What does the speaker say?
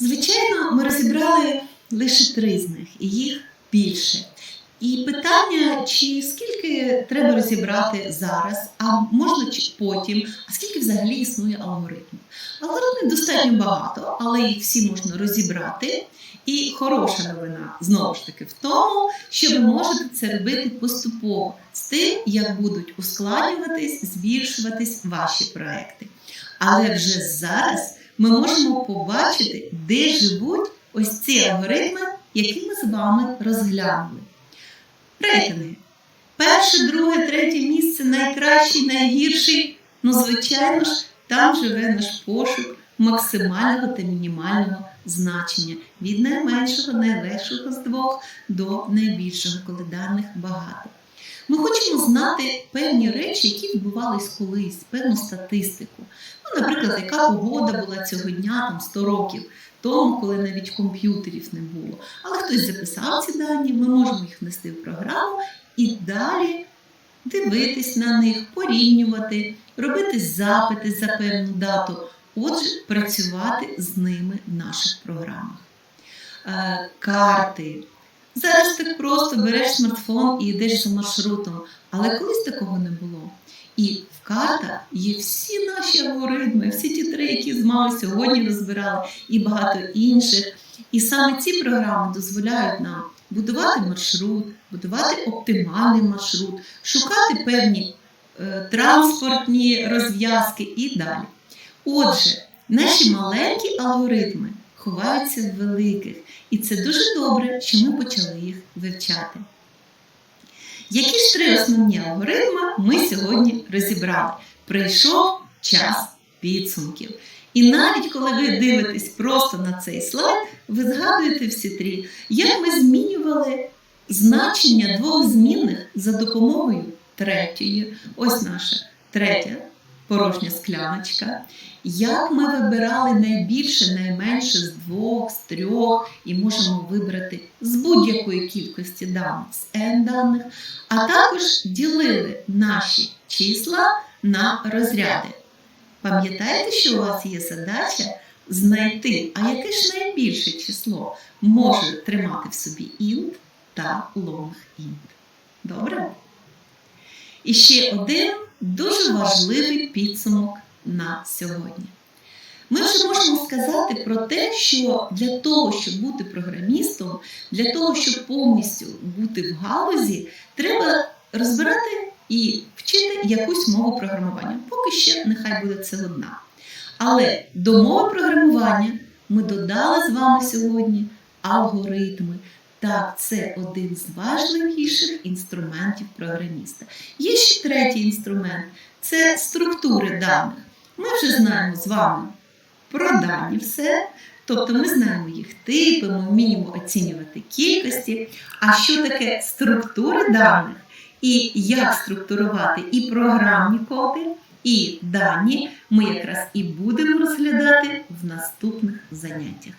Звичайно, ми розібрали лише три з них, і їх більше. І питання, чи скільки треба розібрати зараз, а можна чи потім, а скільки взагалі існує алгоритмів? Алгоритмів достатньо багато, але їх всі можна розібрати. І хороша новина знову ж таки в тому, що ви можете це робити поступово з тим, як будуть ускладнюватись, збільшуватись ваші проекти. Але вже зараз ми можемо побачити, де живуть ось ці алгоритми, які ми з вами розглянули. Рейтинги. Перше, друге, третє місце, найкращий, найгірший. Ну, звичайно ж, там живе наш пошук максимального та мінімального значення від найменшого, найлегшого з двох до найбільшого, коли даних багато. Ми хочемо знати певні речі, які відбувались колись, певну статистику. Ну, наприклад, яка погода була цього дня, там 100 років тому, коли навіть комп'ютерів не було. Але хтось записав ці дані, ми можемо їх внести в програму і далі дивитись на них, порівнювати, робити запити за певну дату. Отже, працювати з ними в наших програмах. Е, карти. Зараз ти просто береш смартфон і йдеш за маршрутом, але колись такого не було. І в картах є всі наші алгоритми, всі ті три, які з мами сьогодні розбирали, і багато інших. І саме ці програми дозволяють нам будувати маршрут, будувати оптимальний маршрут, шукати певні е, транспортні розв'язки і далі. Отже, наші маленькі алгоритми ховаються в великих, і це дуже добре, що ми почали їх вивчати. Які ж три основні алгоритми ми сьогодні розібрали? Прийшов час підсумків. І навіть коли ви дивитесь просто на цей слайд, ви згадуєте всі три, як ми змінювали значення двох змінних за допомогою третьої. Ось наша третя порожня скляночка. Як ми вибирали найбільше, найменше з двох, з трьох, і можемо вибрати з будь-якої кількості даних, з n даних, а також ділили наші числа на розряди. Пам'ятаєте, що у вас є задача знайти, а яке ж найбільше число може тримати в собі int та long int. Добре? І ще один дуже важливий підсумок на сьогодні. Ми вже можемо сказати про те, що для того, щоб бути програмістом, для того, щоб повністю бути в галузі, треба розбирати і вчити якусь мову програмування. Поки ще нехай буде це одна. Але до мови програмування ми додали з вами сьогодні алгоритми. Так, це один з важливіших інструментів програміста. Є ще третій інструмент це структури даних. Ми вже знаємо з вами про дані все. Тобто ми знаємо їх типи, ми вміємо оцінювати кількості. А що таке структури даних? І як структурувати і програмні коди, і дані ми якраз і будемо розглядати в наступних заняттях.